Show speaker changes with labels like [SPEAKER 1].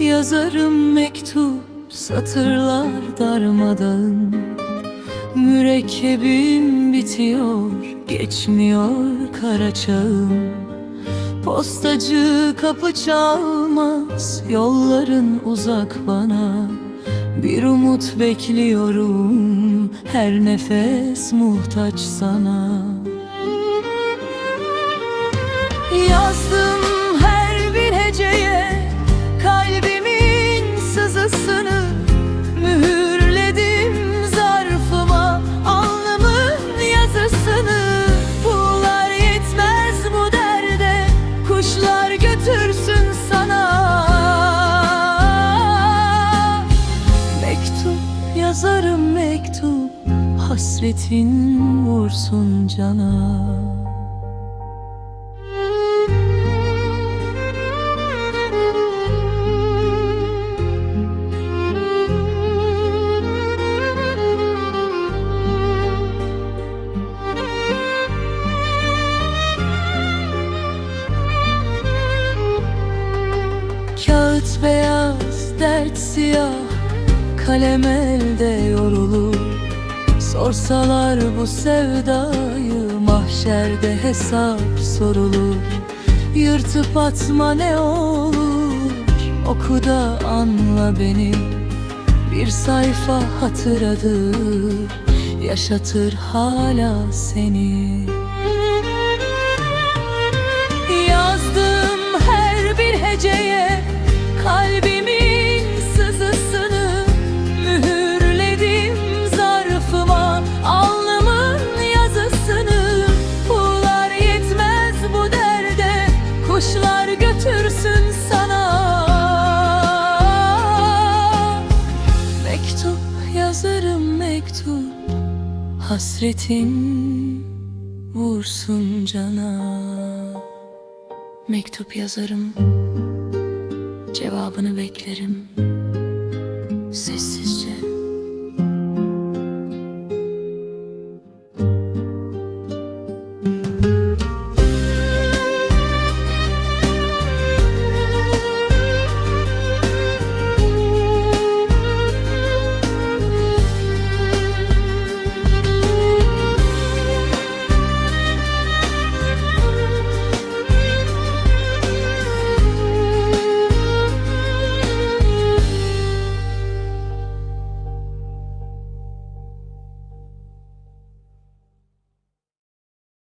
[SPEAKER 1] yazarım mektup satırlar darmadağın. Mürekkebim bitiyor geçmiyor kara çağım Postacı kapı çalmaz yolların uzak bana. Bir umut bekliyorum her nefes muhtaç sana yazarım mektup hasretin vursun cana. Kağıt beyaz, dert siyah Kalem elde yorulur. Sorsalar bu sevdayı Mahşerde hesap sorulur. Yırtıp atma ne olur Oku da anla beni. Bir sayfa hatıradır Yaşatır hala seni mektup hasretin vursun cana. Mektup yazarım Cevabını beklerim